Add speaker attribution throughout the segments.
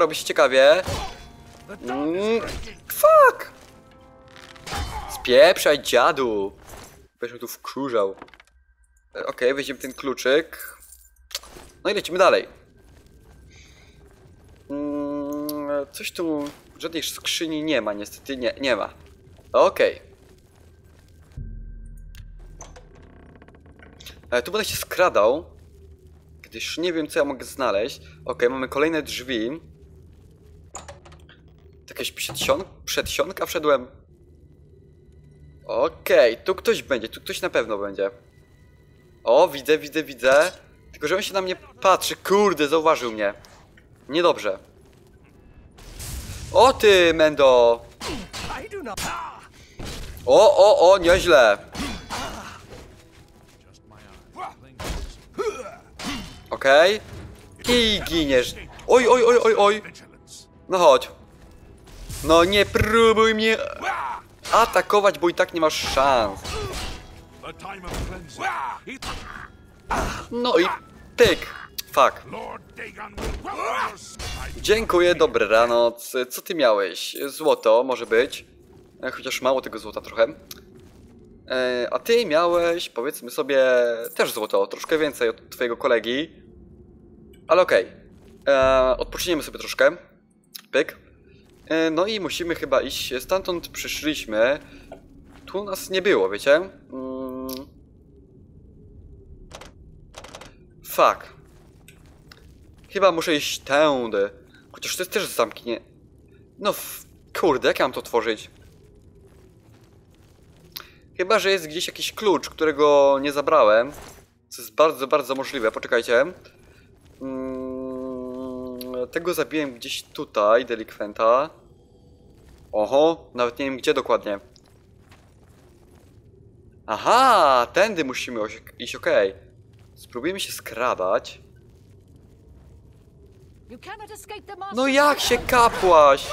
Speaker 1: robi się ciekawie. Mm, fuck! Spieprzaj, dziadu! Będziesz tu wkurzał. E, Okej, weźmiemy ten kluczyk. No i lecimy dalej. Mm, coś tu... Żadnej skrzyni nie ma, niestety. Nie, nie ma. Okej. E, Tu będę się skradał, gdyż nie wiem, co ja mogę znaleźć. Okej, mamy kolejne drzwi. Jakaś przedsion przedsionka wszedłem. Okej, tu ktoś będzie, tu ktoś na pewno będzie. O, widzę, widzę, widzę. Tylko, że on się na mnie patrzy. Kurde, zauważył mnie. Niedobrze. O ty, Mendo! O, o, o, nieźle. Okej. I giniesz. Oj, oj, oj, oj, oj. No chodź. No nie próbuj mnie atakować, bo i tak nie masz szans. No i tyk. Fuck. Dziękuję, dobranoc. Co ty miałeś? Złoto, może być. E, Chociaż mało tego złota trochę. E, A ty miałeś, powiedzmy sobie, też złoto. Troszkę więcej od twojego kolegi. Ale okej. E, Odpoczniemy sobie troszkę. Pyk. E, No i musimy chyba iść. Stamtąd przyszliśmy. Tu nas nie było, wiecie? Mm. Fuck. Chyba muszę iść tędy. Chociaż to jest też zamknie. No kurde, jak ja mam to otworzyć? Chyba, że jest gdzieś jakiś klucz, którego nie zabrałem. Co jest bardzo, bardzo możliwe. Poczekajcie. Mm, tego zabiłem gdzieś tutaj, delikwenta. Oho, nawet nie wiem gdzie dokładnie. Aha, tędy musimy iść, okej. Spróbujemy się skradać. No jak się kapłaś?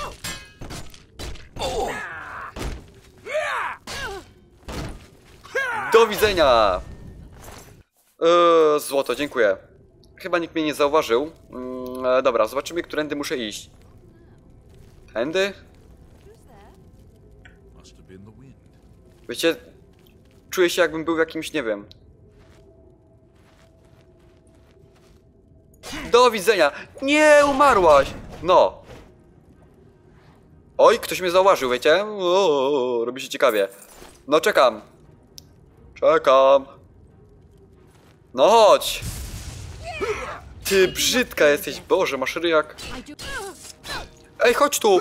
Speaker 1: Do widzenia! Eee, złoto, dziękuję. Chyba nikt mnie nie zauważył. Mm, e, dobra, zobaczymy, którędy muszę iść. Tędy? Wiecie, czuję się jakbym był jakimś, nie wiem. Do widzenia! Nie, umarłaś! No. Oj, ktoś mnie zauważył, wiecie? O, robi się ciekawie. No, czekam. Czekam. No chodź! Ty brzydka jesteś, Boże, masz ryjak. Ej, chodź tu!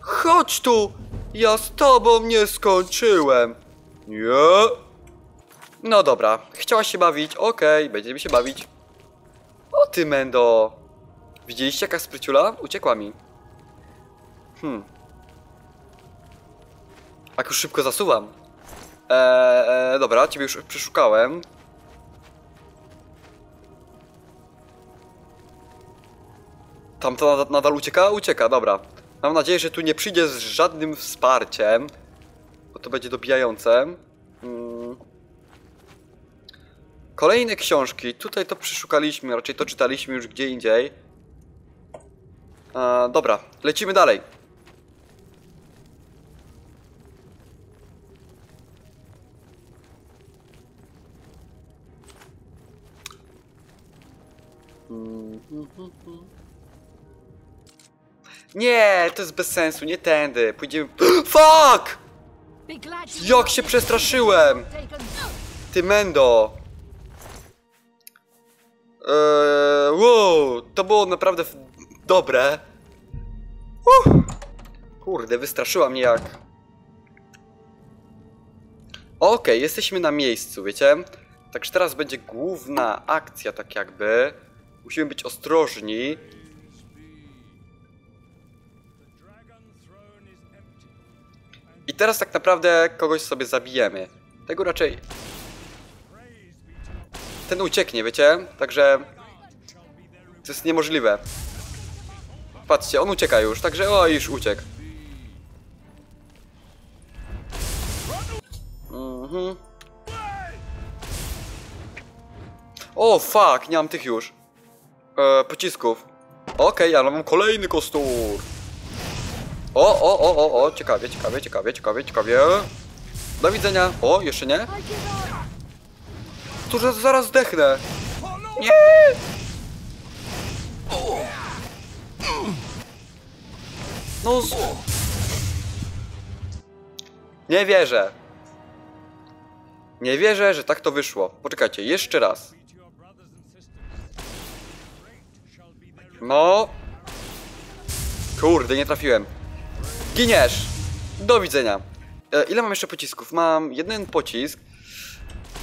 Speaker 1: Chodź tu! Ja z tobą nie skończyłem. Nie? No dobra, chciałaś się bawić? Okej, będziemy się bawić. O ty, Mendo! Widzieliście jaka spryciula? Uciekła mi. Hmm. Jak już szybko zasuwam. Eee, e, dobra, ciebie już przeszukałem. Tamta nadal ucieka? Ucieka, dobra. Mam nadzieję, że tu nie przyjdzie z żadnym wsparciem, bo to będzie dobijające. Mm. Kolejne książki. Tutaj to przeszukaliśmy, raczej to czytaliśmy już gdzie indziej. Dobra, lecimy dalej. Nie, to jest bez sensu, nie tędy. Pójdziemy. Fuck! Jak się przestraszyłem! Ty Mendo! Eee, wow, to było naprawdę dobre. Uff. Kurde, wystraszyła mnie jak. Okej, jesteśmy na miejscu, wiecie? Także teraz będzie główna akcja, tak jakby. Musimy być ostrożni. Teraz tak naprawdę kogoś sobie zabijemy. Tego raczej... Ten ucieknie, wiecie? Także... To jest niemożliwe. Patrzcie, on ucieka już, także o, już uciekł. Mhm. O, fuck, nie mam tych już. E, pocisków. Okej, ja mam kolejny kostur. O, o, o, o, o, ciekawie, ciekawie, ciekawie, ciekawie, ciekawie. Do widzenia. O, jeszcze nie? Tu że zaraz zdechnę. Nie! No z... Nie wierzę. Nie wierzę, że tak to wyszło. Poczekajcie, jeszcze raz. No. Kurde, nie trafiłem. Giniesz! Do widzenia. E, ile mam jeszcze pocisków? Mam jeden pocisk.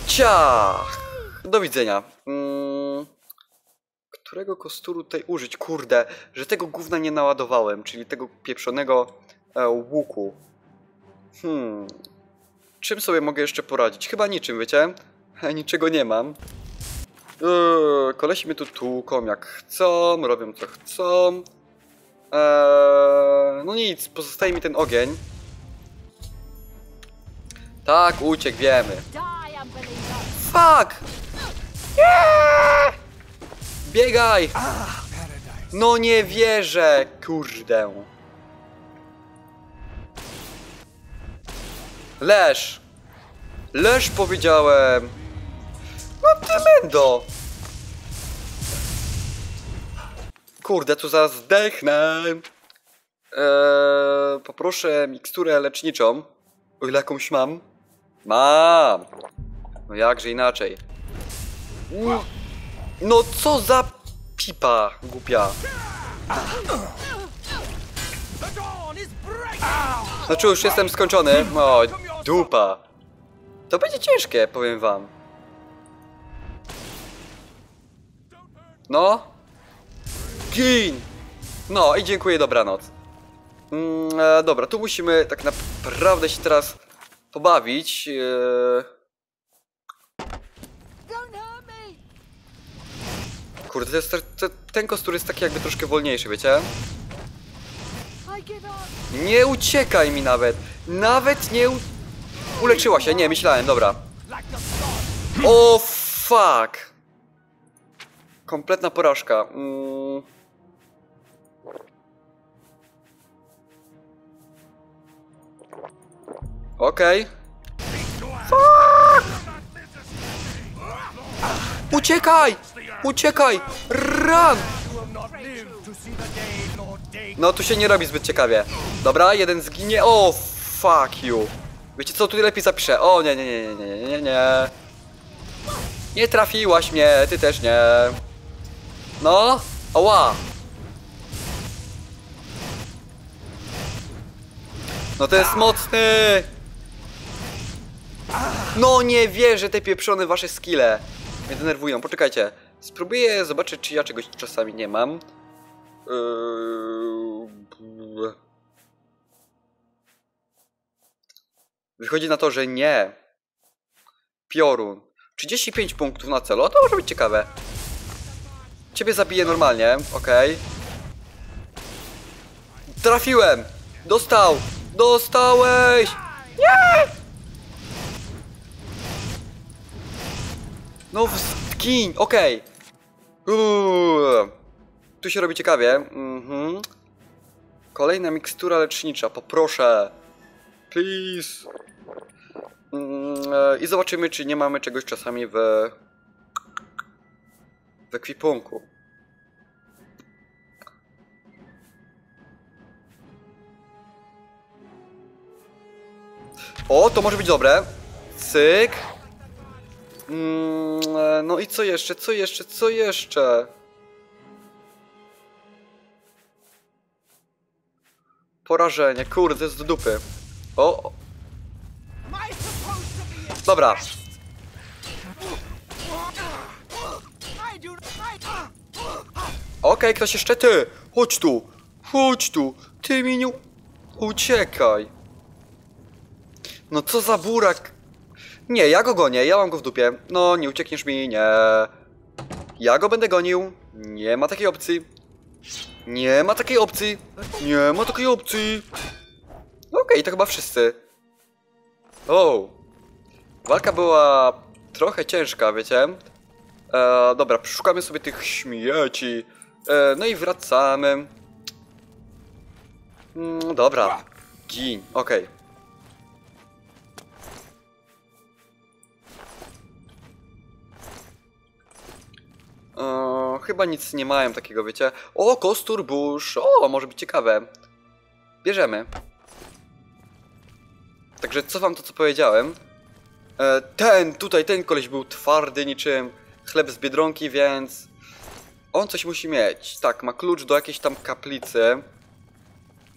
Speaker 1: Ciach! Do widzenia. Mm, którego kosturu tutaj użyć? Kurde, że tego gówna nie naładowałem, czyli tego pieprzonego e, łuku. Hmm. Czym sobie mogę jeszcze poradzić? Chyba niczym, wiecie? Niczego nie mam. Eee, kolesi mnie tu tłuką jak chcą, robią co chcą. Eee, no nic, pozostaje mi ten ogień. Tak, uciekł, wiemy. Fuck! Biegaj! No nie wierzę, kurde. Leż! Leż powiedziałem! No ty mendo! Kurde, tu zaraz zdechnę. Eee, poproszę miksturę leczniczą. O ile jakąś mam. Mam! No jakże inaczej. U- No co za pipa głupia. Znaczy już jestem skończony. O, dupa. To będzie ciężkie, powiem wam. No. No i dziękuję, dobranoc. Mm, e, dobra, tu musimy tak naprawdę się teraz pobawić. E. Kurde, to jest, to, ten kostur jest taki jakby troszkę wolniejszy, wiecie? Nie uciekaj mi nawet! Nawet nie u... Uleczyła się, nie, myślałem, dobra. O fuck! Kompletna porażka. Mm. Okej. Fuck! Uciekaj! Uciekaj! Run! No tu się nie robi zbyt ciekawie. Dobra, jeden zginie. O, fuck you. Wiecie co, tu lepiej zapiszę. O, nie, nie, nie, nie, nie, nie, nie. Nie trafiłaś mnie, ty też nie. No, oła. No to jest mocny. No nie wierzę, te pieprzone wasze skille. Mnie denerwują. Poczekajcie. Spróbuję zobaczyć, czy ja czegoś czasami nie mam. Yy, Wychodzi na to, że nie. Piorun. 35 punktów na celu. To może być ciekawe. Ciebie zabiję normalnie, okej. Trafiłem! Dostał! Dostałeś! Nie! No skin, okej. Uuu. Tu się robi ciekawie. Mhm. Kolejna mikstura lecznicza, poproszę. Please. Mm, e, I zobaczymy, czy nie mamy czegoś czasami w... w ekwipunku. O, to może być dobre. Cyk. Mm, e, no i co jeszcze, co jeszcze, co jeszcze? Porażenie, kurde, do dupy. O! Dobra. Okej, ktoś jeszcze ty! Chodź tu! Chodź tu! Ty mi nie... Uciekaj! No co za burak! Nie, ja go gonię, ja mam go w dupie. No, nie uciekniesz mi, nie. Ja go będę gonił. Nie ma takiej opcji. Nie ma takiej opcji. Nie ma takiej opcji. Okej, to chyba wszyscy. O. Walka była trochę ciężka, wiecie? E, dobra, szukamy sobie tych śmieci. E, no i wracamy. Mm, dobra. Gin, okej. E, chyba nic nie mają takiego, wiecie. O, kostur burz. O, może być ciekawe. Bierzemy. Także cofam to, co powiedziałem. E, ten, tutaj, ten koleś był twardy niczym chleb z Biedronki, więc... On coś musi mieć. Tak, ma klucz do jakiejś tam kaplicy.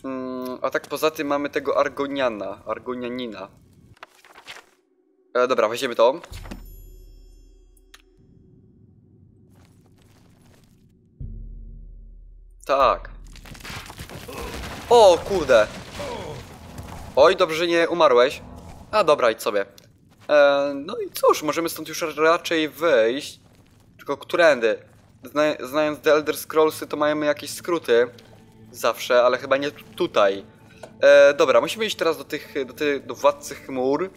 Speaker 1: Mm, a tak poza tym mamy tego Argoniana, Argonianina. E, dobra, weźmiemy to. Tak. O, kurde. Oj, dobrze, że nie umarłeś. A dobra, idź sobie. E, no i cóż, możemy stąd już raczej wyjść. Tylko którędy? Zna, znając The Elder Scrollsy, to mamy jakieś skróty. Zawsze, ale chyba nie tu- tutaj. E, dobra, musimy iść teraz do tych, do, tych, do Władcy Chmur.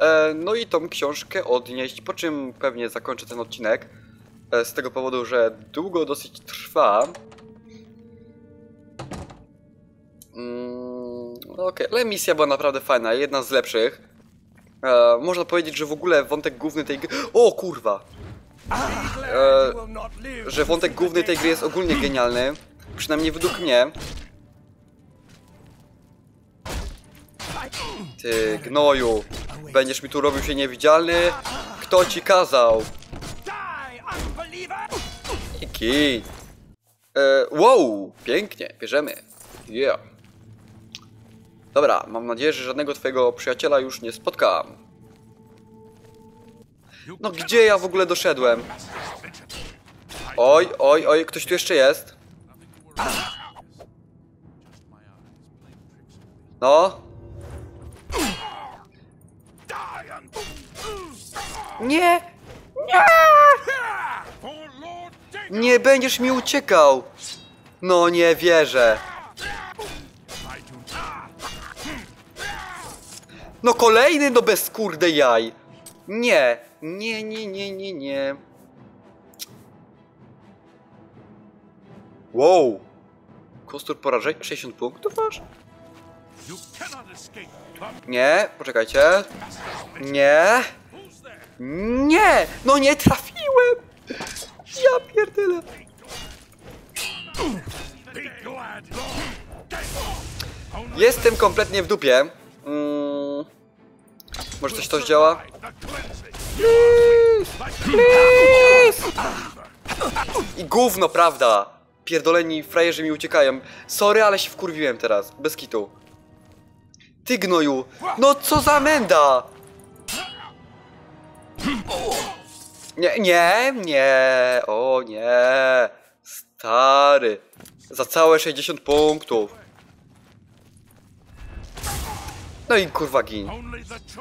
Speaker 1: E, no i tą książkę odnieść, po czym pewnie zakończę ten odcinek. E, z tego powodu, że długo dosyć trwa. Mm, Okej, ale misja była naprawdę fajna, jedna z lepszych. E, można powiedzieć, że w ogóle wątek główny tej gry... O kurwa! E, że wątek główny tej gry jest ogólnie genialny. Przynajmniej według mnie. Ty gnoju, będziesz mi tu robił się niewidzialny? Kto ci kazał? Iki. E, wow, pięknie, bierzemy. Yeah. Dobra, mam nadzieję, że żadnego twojego przyjaciela już nie spotkam. No gdzie ja w ogóle doszedłem? Oj, oj, oj, ktoś tu jeszcze jest. No. Nie!
Speaker 2: Dagon!
Speaker 1: Nie będziesz mi uciekał! No nie wierzę.
Speaker 2: I do not.
Speaker 1: No kolejny no bez kurde jaj. Nie, nie, nie, nie, nie, nie. Wow. Kostur porażenia 60 punktów masz? Nie, poczekajcie. Nie. Nie! No nie trafiłem! Ja pierdolę. Jestem kompletnie w dupie. Mm. Może coś to działa?
Speaker 2: the cleansing.
Speaker 1: I gówno, prawda? Pierdoleni frajerzy mi uciekają. Sorry, ale się wkurwiłem teraz. Bez kitu. Ty gnoju! No co za menda! Nie, nie, nie, o nie. Stary. Za całe 60 punktów. No i kurwa gin.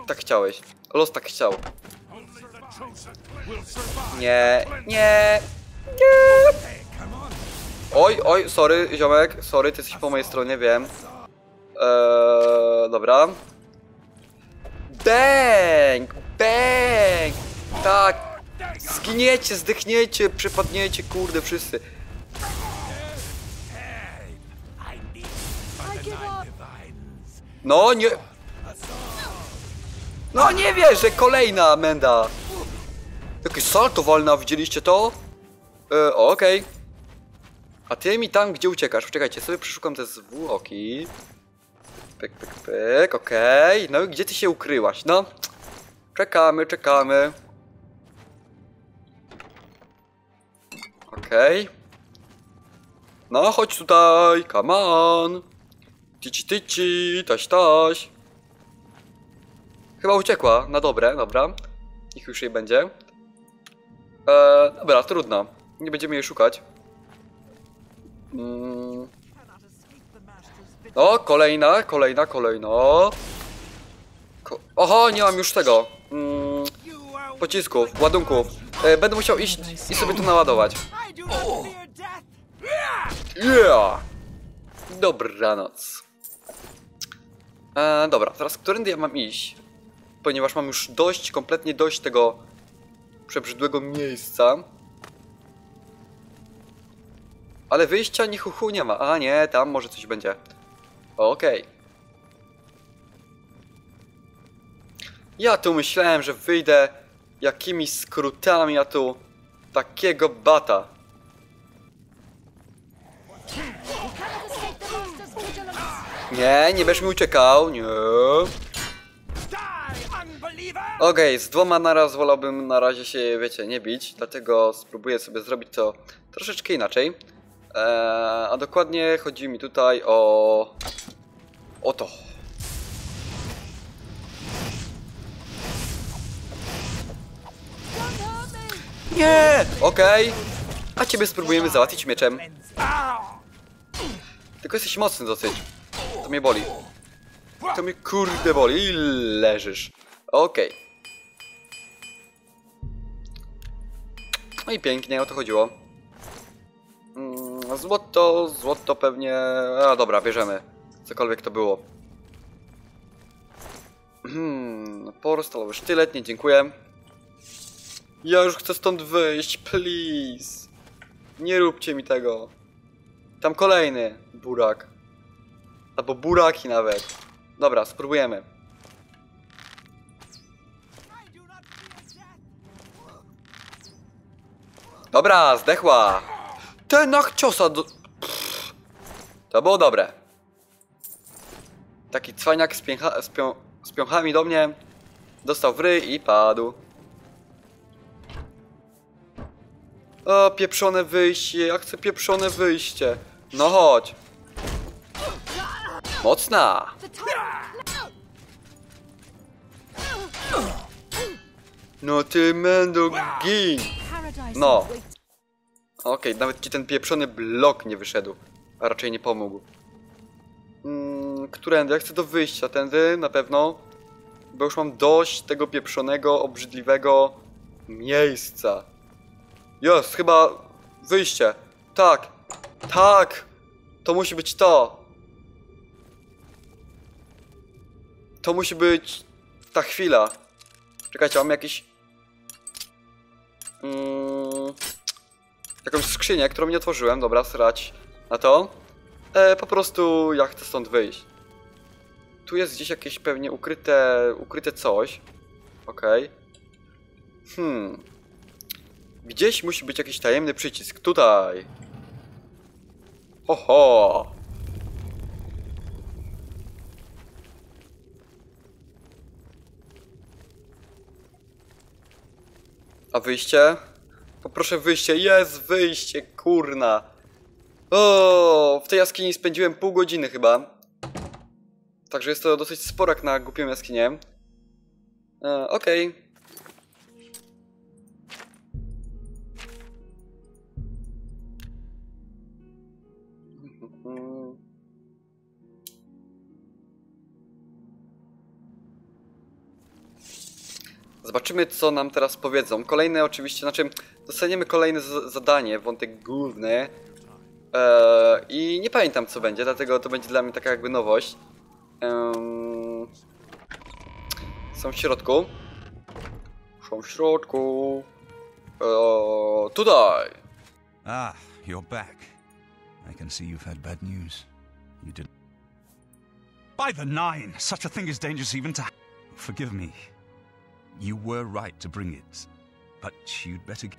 Speaker 1: Tak chciałeś. Los tak chciał. Nie, nie, nie. Oj, oj, sorry, ziomek, sorry, ty jesteś po mojej stronie, wiem. Eee, dobra. Bang! Bang! Tak! Zginiecie, zdechniecie, przepadniecie, kurde, wszyscy. No, nie... No nie wierzę, kolejna menda. Jakie salto walna, widzieliście to? E, Okej. A ty mi tam, gdzie uciekasz? Poczekajcie, sobie przeszukam te zwłoki. Pyk, pyk, pyk, okej. No i gdzie ty się ukryłaś? No. Czekamy, czekamy. Okej. No, chodź tutaj, come on. Tyci, tyci, taś, taś. Chyba uciekła, na dobre, dobra. Niech już jej będzie. Eee, dobra, trudno. Nie będziemy jej szukać. Mm. O, kolejna, kolejna, kolejna. Ko Oho, nie mam już tego. Mm, pocisków, ładunków. E, będę musiał iść i sobie tu naładować. Yeah! Dobranoc. E, dobra, teraz którędy ja mam iść? Ponieważ mam już dość, kompletnie dość tego przebrzydłego miejsca. Ale wyjścia ni chuchu nie ma. A nie, tam może coś będzie. Okej. Ja tu myślałem, że wyjdę jakimiś skrótami, a tu takiego bata. Nie, nie będziesz mi uciekał, nie. Okej, z dwoma naraz wolałbym na razie się, wiecie, nie bić, dlatego spróbuję sobie zrobić to troszeczkę inaczej. Eee, a dokładnie chodzi mi tutaj o... o to. Nie! Okej. A ciebie spróbujemy załatwić mieczem. Tylko jesteś mocny dosyć. To mnie boli. To mnie kurde boli i leżysz. Okej. No i pięknie, o to chodziło. Mm, Złoto, złoto pewnie... A dobra, bierzemy. Cokolwiek to było. Hmm, porostalowy sztylet, nie dziękuję. Ja już chcę stąd wyjść, please. Nie róbcie mi tego. Tam kolejny burak. Albo buraki nawet. Dobra, spróbujemy. Dobra, zdechła. Ten ciosa do... To było dobre. Taki cwaniak z, pięcha... z, pią... z piąchami do mnie. Dostał w ryj i padł. O, pieprzone wyjście. Ja chcę pieprzone wyjście. No chodź. Mocna. No ty mendo gin. No. Okej, nawet ci ten pieprzony blok nie wyszedł. A raczej nie pomógł. Mm, którędy? Ja chcę do wyjścia. Tędy na pewno. Bo już mam dość tego pieprzonego, obrzydliwego miejsca. Jest, chyba wyjście. Tak. Tak. To musi być to. To musi być ta chwila. Czekajcie, mam jakiś... Mm, jakąś skrzynię, którą nie otworzyłem. Dobra, srać na to. E, po prostu ja chcę stąd wyjść. Tu jest gdzieś jakieś pewnie ukryte, ukryte coś. Okej. Hmm. Gdzieś musi być jakiś tajemny przycisk. Tutaj. Ho, Wyjście? Poproszę wyjście. Jest wyjście, kurna. O, w tej jaskini spędziłem pół godziny chyba. Także jest to dosyć sporo jak na głupią jaskinię. E, Okej. Mhm. Zobaczymy, co nam teraz powiedzą. Kolejne oczywiście, znaczy dostaniemy kolejne zadanie, wątek główny. Eee, I nie pamiętam, co będzie, dlatego to będzie dla mnie taka jakby nowość. Em, są w środku. Są w środku. Eee, tutaj.
Speaker 3: Ah, you're back. I can see you've had bad news. You did. By the nine! Such a thing is dangerous even to. Forgive me. You were right to bring it. But you'd better. g-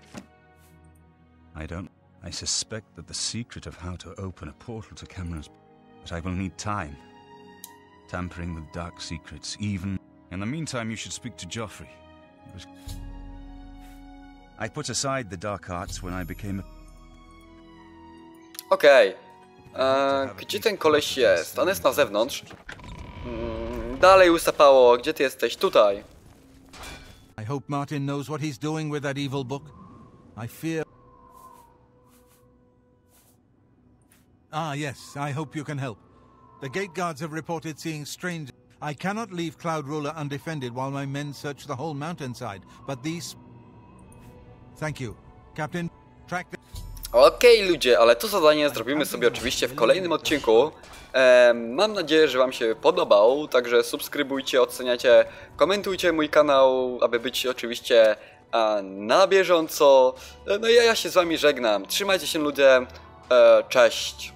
Speaker 3: I don't. I suspect that the secret of how to open a portal to cameras. But I will need time. Tampering with dark secrets, even. In the meantime, you should speak to Joffrey. Was. I put aside the dark arts when I became a
Speaker 1: Okej. Eee, Gdzie ten koleś jest? On jest na zewnątrz. Mm, dalej usapało. Gdzie ty jesteś? Tutaj.
Speaker 4: I hope Martin knows what he's doing with that evil book. I fear. Ah, yes, I hope you can help. The gate guards have reported seeing strange. I cannot leave Cloud Ruler undefended while my men search the whole mountainside, but these. Thank you. Captain, track the.
Speaker 1: Okej ludzie, ale to zadanie zrobimy sobie oczywiście w kolejnym odcinku. Em, mam nadzieję, że wam się podobał, także subskrybujcie, oceniajcie, komentujcie mój kanał, aby być oczywiście a, na bieżąco. E, No ja, ja się z wami żegnam. Trzymajcie się ludzie. E, cześć.